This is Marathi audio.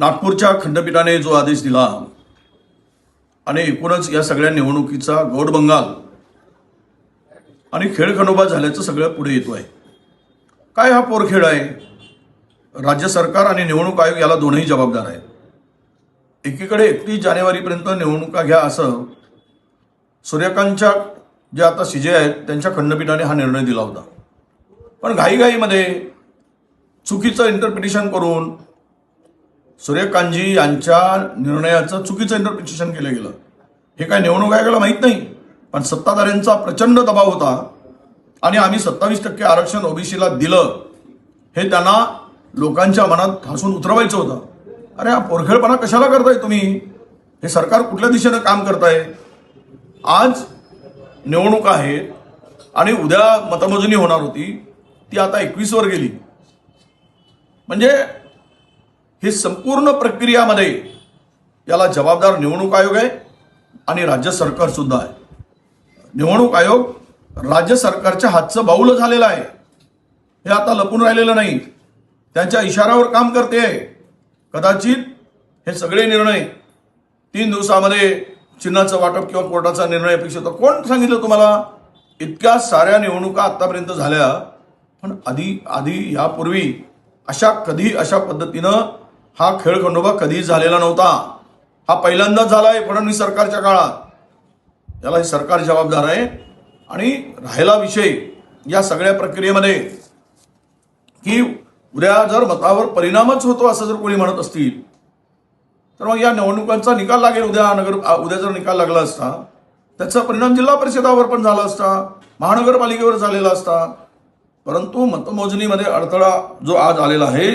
नागपूरच्या खंडपीठाने जो आदेश दिला आणि एकूणच या सगळ्या निवडणुकीचा गौड बंगाल आणि खेळखंडोबा झाल्याचं सगळं पुढे येतो आहे. काय हा पोरखेळ आहे? राज्य सरकार आणि निवडणूक आयोग याला दोनही जबाबदार आहेत. एकीकडे एकतीस जानेवारीपर्यंत निवडणुका घ्या असं सूर्यकांतच्या जे आता सीजे आहेत त्यांच्या खंडपीठाने हा निर्णय दिला होता. पण घाईघाईमध्ये चुकीचं इंटरप्रिटेशन करून सूर्यकांतजी यांच्या निर्णयाचं चुकीचं इंटरप्रिटेशन केलं गेलं. हे काय निवडणूक आयोगाला माहीत नाही? पण सत्ताधाऱ्यांचा प्रचंड दबाव होता आणि आम्ही सत्तावीस टक्के आरक्षण ओबीसीला दिलं. हे त्यांना लोकांच्या मनात हसून उतरवायचं होतं. अरे हा पोरखेळपणा कशाला करताय तुम्ही? हे सरकार कुठल्या दिशेनं काम करताय? आज निवडणूक आहे आणि उद्या मतमोजणी होणार होती. ती आता एकवीसवर गेली. म्हणजे ही संपूर्ण प्रक्रियामध्ये याला जबाबदार निवडणूक आयोग आहे आणि राज्य सरकार सुद्धा आहे. निवडणूक आयोग राज्य सरकारच्या हातचं बाऊल झालेलं आहे. हे आता लपून राहिलेलं नाही. त्यांच्या इशाऱ्यावर काम करते. कदाचित हे सगळे निर्णय तीन दिवसामध्ये चिन्हाचं वाटप किंवा कोर्टाचा निर्णय अपेक्षित होता. कोण सांगितलं तुम्हाला? इतक्या साऱ्या निवडणुका आतापर्यंत झाल्या. पण आधी आधी यापूर्वी अशा कधी अशा पद्धतीनं हा खेळ खंडोबा कधीच झालेला नव्हता. हा पहिल्यांदाच झाला आहे फडणवीस सरकारच्या काळात. याला हे सरकार जबाबदार आहे. आणि राहिला विषय या सगळ्या प्रक्रियेमध्ये की उद्या जर मतावर परिणामच होतो असं जर कोणी म्हणत असतील तर मग या निवडणुकांचा निकाल लागेल उद्या नगर उद्या जर निकाल लागला असता त्याचा परिणाम जिल्हा परिषदावर पण झाला असता महानगरपालिकेवर झालेला असता. परंतु मतमोजणीमध्ये अडथळा जो आज आलेला आहे